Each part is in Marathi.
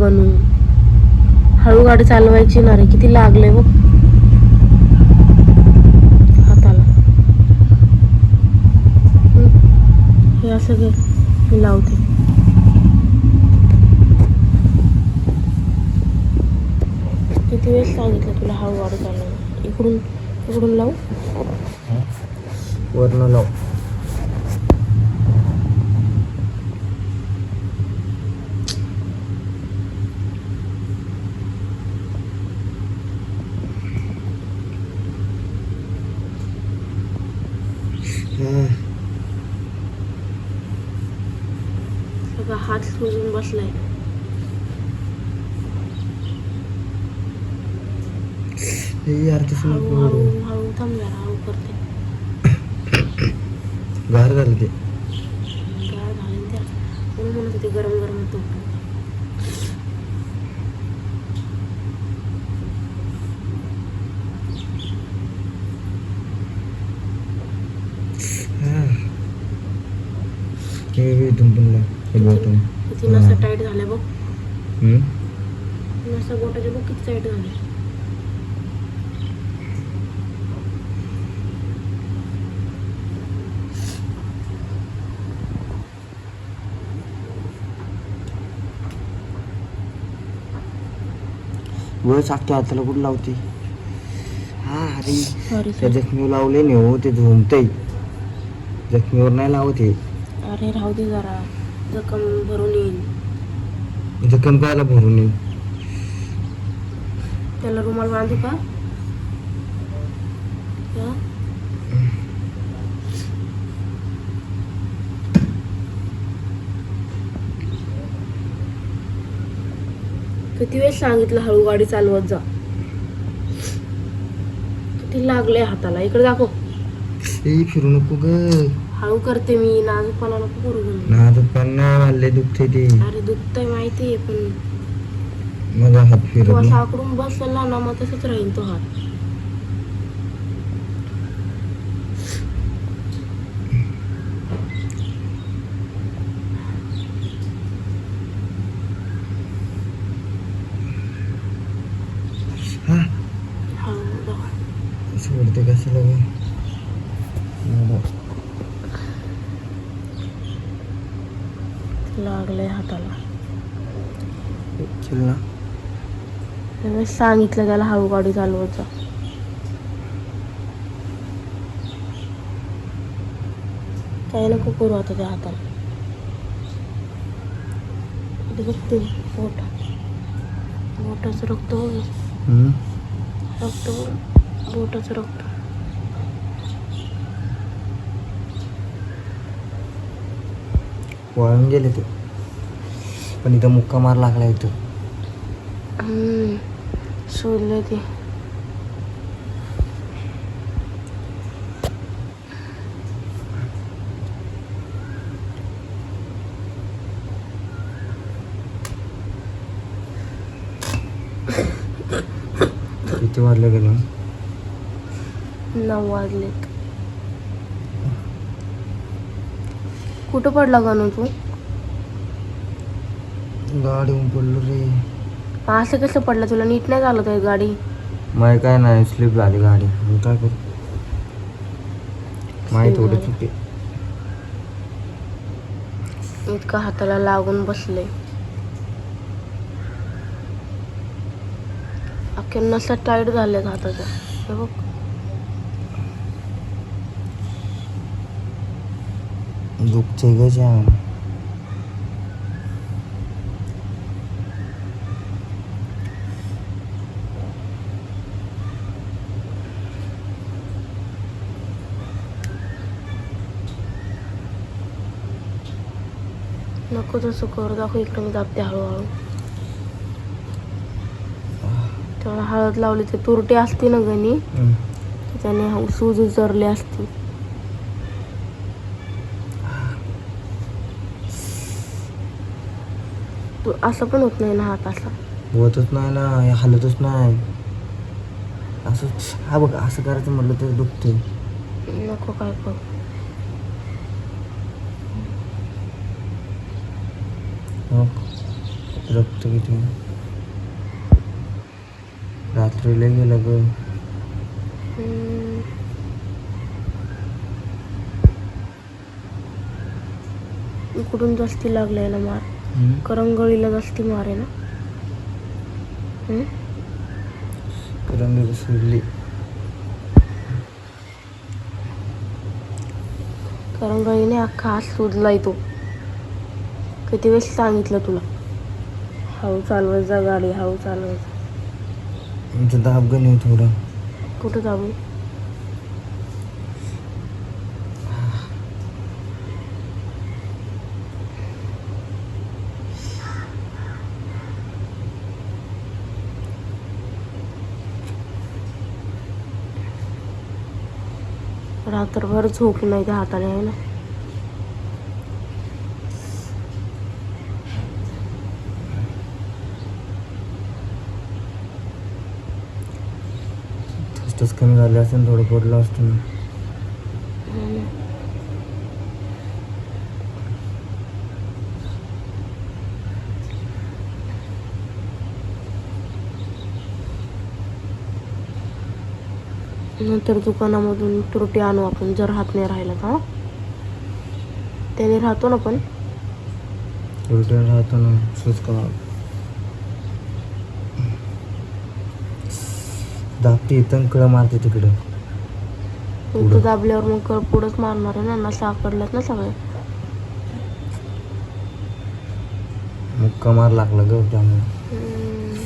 बनू. हळू गाडी चालवायची ना रे किती लागले बघ. हाताला. हे असं घे मी लावते. किती वेळेस सांगितलं तुला हळू गाडी चालवायला? इकडून इकडून लावू? वरनं लावू हम्म. सगळा हात सुजून बसलाय यार तसं हळू नको हळू करू. हळू थांब जरा हळू करते गार झालं ते गार घालून द्या म्हणून म्हणत होते गरम गरम होतो हा. हे इथून पण लाव. हे bottom. किती नसा टाईट झाल्या बघ? नसा बोटाच्या बघ किती टाईट झाले वर चाकते हाताला कुठं लावते? हा अरे त्या जखमीवर लावले नाही हो ते झोमतय. जखमीवर नाही लावत अरे राहू दे जरा. जखम भरून येईल जखम कायला भरून येईल त्याला रुमाल बांधू का? हा? किती वेळ सांगितलं हळू गाडी चालवत जा. किती लागले हाताला? इकडे दाखव. ए फिरू नको ग. हळू करते मी नाजूकपणा नको करू. माझं पन्ना वाढले दुखते ते अरे दुखतंय माहिती आहे पण माझा हात तू फिरत असा. आकडून बसला ना मग तसंच राहील तो हात हा हळू दाखव. सोडते कशाला ग मला लागलंय हाताला चल ना त्यामुळे सांगितलं त्याला हळू गाडी चालवत जा काय नको करू आता त्या हाताला. बघते पोट बोटाचं रक्त? रक्त. बोटाचं रक्त. वळून गेले ते. पण इथं मुक्का मार लागला इथं. सोडलं ते. किती वाजलं गेलं? नऊ वाजलेत कुठं पडला गणू तू? गाडी पडलो रे. असं कसं पडलं तुला? नीट नाही झालं तर गाडी? माय काय नाही स्लिप झाली गाडी. मी काय करू? Slip थोडी. चुकी. इतकं हाताला लागून बसले. अख्ख्या नसा टाईट झाल्यात हाताच्या. हे बघ. दुखते ग जाम. नको तसं कर दाखव इकडे मी दाबते हळूहळू तेवढा हळद लावली ते तुरटी असती ना गणी. त्याने सूज उचरली असती तू असं पण होत नाही ना हात असा होतच नाही ना हे हालतच नाही असं हा बघ असं करायचं म्हटलं तर दुखते नको काय करू हो रक्त किती? रात्रीला गेलं ग. इकडून जास्ती लागलाय ना मार? करंगळीला जास्ती मार आहे ना? रंग सोडली. करंगळीने अख्खा हात सुजलाय तो. किती वेळेस सांगितलं तुला? हळू चालवत जा गाडी हळू चालवत. आमचं दाब गण थोडं. कुठं जाऊ रात्रभर झोप नाही त्या हाताने आहे ना ठसठस कमी झाले असेल थोडं पडलं असतं. नंतर दुकानामधून तुरटी आणू आपण जर हात नाही राहिला का त्याने राहतो ना पण. राहतो ना सुचका दाबते इथं कळ मारते तिकडं इथं. दाबल्यावर मग कळ पुढंच मारणार आहे ना आकडल्यात ना सगळे मुक्का मार लागला ग त्यामुळे हम्म.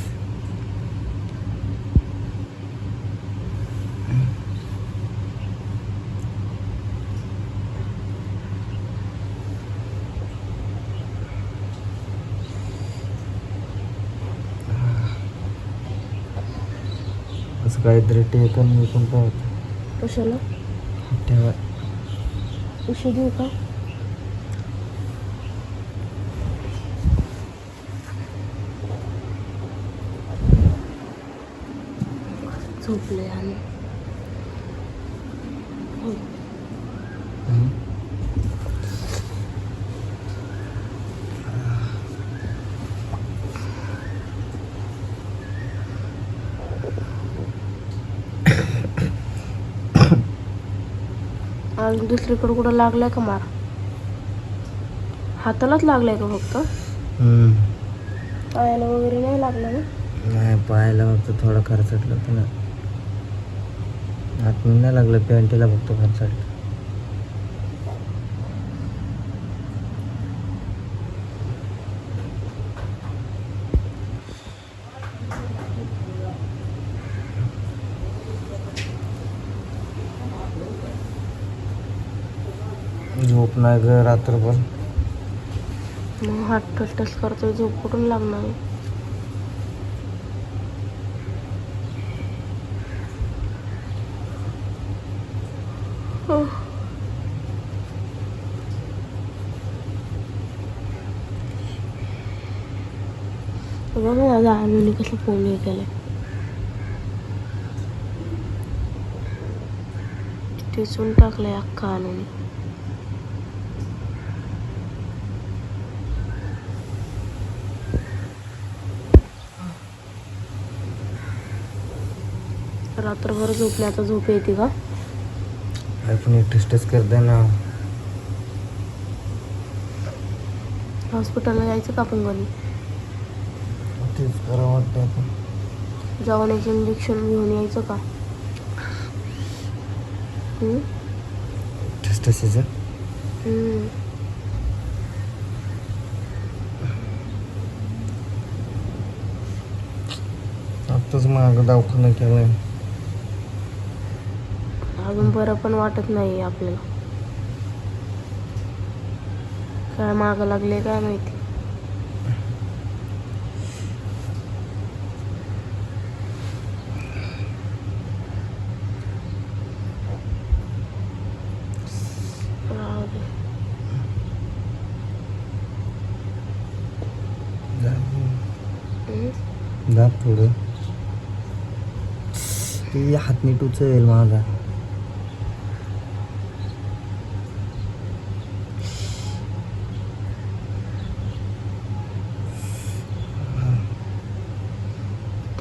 काहीतरी टेकन मी पण पाहतो. कशाला? ठेवा उशी देऊ का? झोपले आणि हम्म. आणि दुसरीकडे कुठं लागलाय का मार? हातालाच लागलाय का फक्त. पायाला वगैरे नाही लागला ना? नाही पायाला फक्त थोडा खर्चटलं होतं ना हात नाही लागलं पॅन्टीला फक्त खर्चटलं. झोप नाही ग रात्रभर. मग हात ठसठस करतोय झोप कुठून लागणार? बघा ना दादा अनुने कसं फोन हे केलंय. टिसून टाकलंय अख्खा अनुने रात्रभर झोपले आता झोप येते का? एक टेस्टच करते ना. हॉस्पिटलला जायचं का आपण घरी? तेच करावं वाटतं आपण जाऊन एक इंजेक्शन घेऊन यायचं का? हम्म. आत्ताच मागं दवाखाना केलाय. अजून बरं पण वाटत नाही आपल्याला. काय मागं लागले काय माहिती? दाब थोडं ते हात माझा.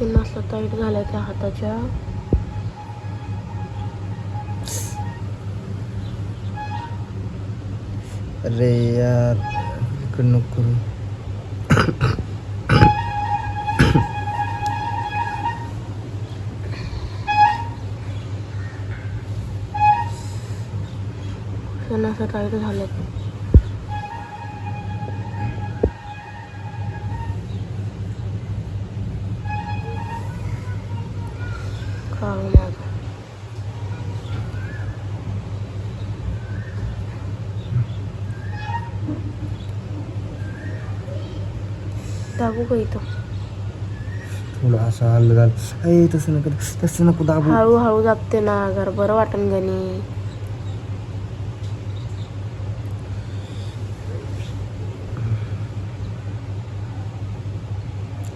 ते नसलं टाईट झाल्या त्या हाताच्या. अरे यार इकडं नको करू. नसलं टाईट झालं काढू माझं दाबू का इथं. थोडं असं हल्लं झालं. अय तसं नको तसं नको दाबू. हळूहळू दाबते ना घर बरं वाटन गणी.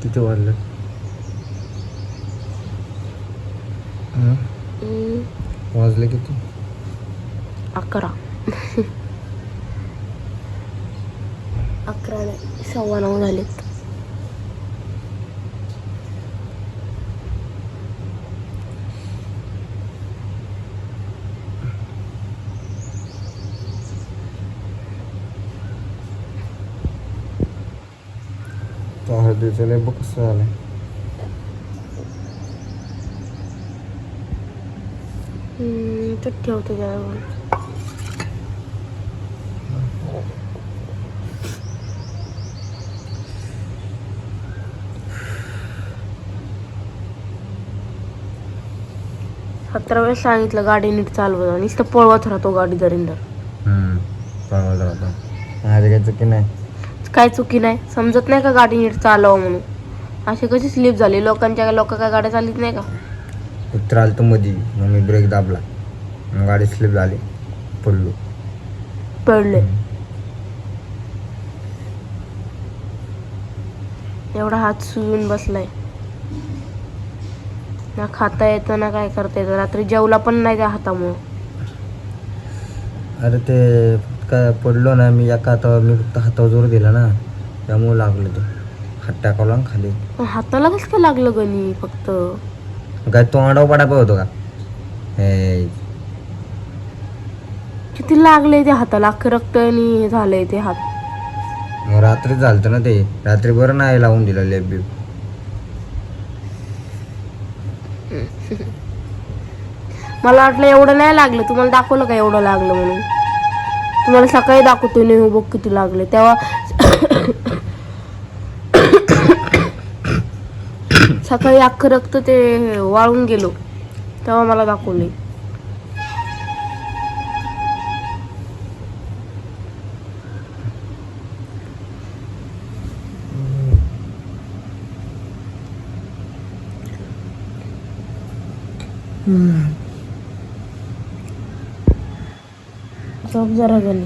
किती वाजलं? हं? हम्म, वाजले किती? अकरा. अकरा नाही सव्वा नऊ झालेत. तो हळदीचं लय बघ कसं झालं हम्म, तर ठेवते त्यावर सतरा वेळेस सांगितलं गाडी नीट चालवत नुसतं पळवत राहतो गाडी दरिंदर. चांगलं राहतं. काही चुकी नाही. काय चुकी नाही. समजत नाही का गाडी नीट चालव म्हणून? अशी कशी स्लिप झाली? लोकांच्या लोक काय गाड्या चालत नाही का? कुत्र आलं तर मधी. मग मी ब्रेक दाबला. मग गाडी स्लिप झाली. पडलो. पडले. एवढा हात सुजून बसलाय. ना खाता येतं ना काय करता येतं. रात्री जेवला पण नाही त्या हातामुळं. अरे ते काय पडलो ना मी एका हातावर मी फक्त हातावर जोर दिला ना त्यामुळे लागलं ते. हात टाकावला ना खाली. पण हाताला कसं काय लागलं गणी फक्त? काय तोंडावर पडा पाहिजे होतो का? हे. किती लागले त्या हाताला? अख्खं रक्त आणि हे झालंय ते हात. मग रात्री झालं ना ते. रात्री बरं नाही लावून दिलं लेप बीप. मला वाटलं एवढं नाही लागलं. तुम्हाला दाखवलं का एवढं लागलं म्हणून? तुम्हाला सकाळी दाखवतो नाही बघ किती लागले. तेव्हा सकाळी अख्खं रक्त ते वाळून गेलो. तेव्हा मला दाखवले. झोप जरा गणी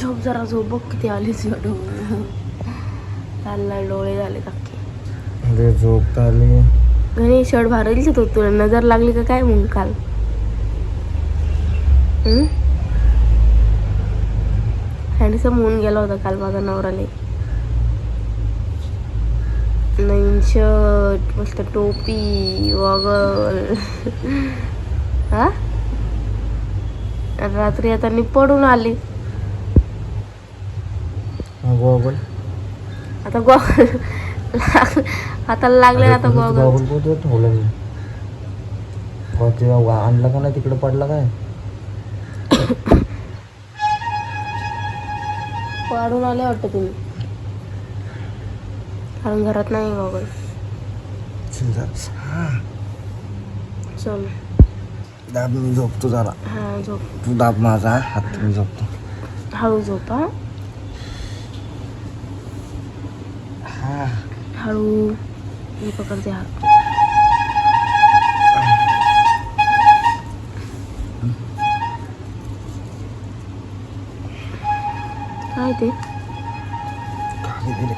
झोप जरा झोप बघ किती आलीच चालला डोळे झाले अरे झोप आली. गणी शर्ट भारायला तो तुला. नजर लागली का काय मग काल? हँडसम होऊन गेला होता काल माझा नवराले नवीन शर्ट मस्त टोपी वगल. हा? आणि रात्री आता मी पडून आले. गॉगल. आता गॉगल हाताला लागले आता गॉगल. ठेवलं मी? आणलं का नाही तिकडे पडला काय? पाडून आले वाटतं तुम्ही कारण घरात नाही गॉगल. हा. चल. दाब मी झोपतो जरा हा झोप तू दाब माझा हात मी झोपतो हळू झोप हा हा हळू मी पकडते हात काय ते खाली दिले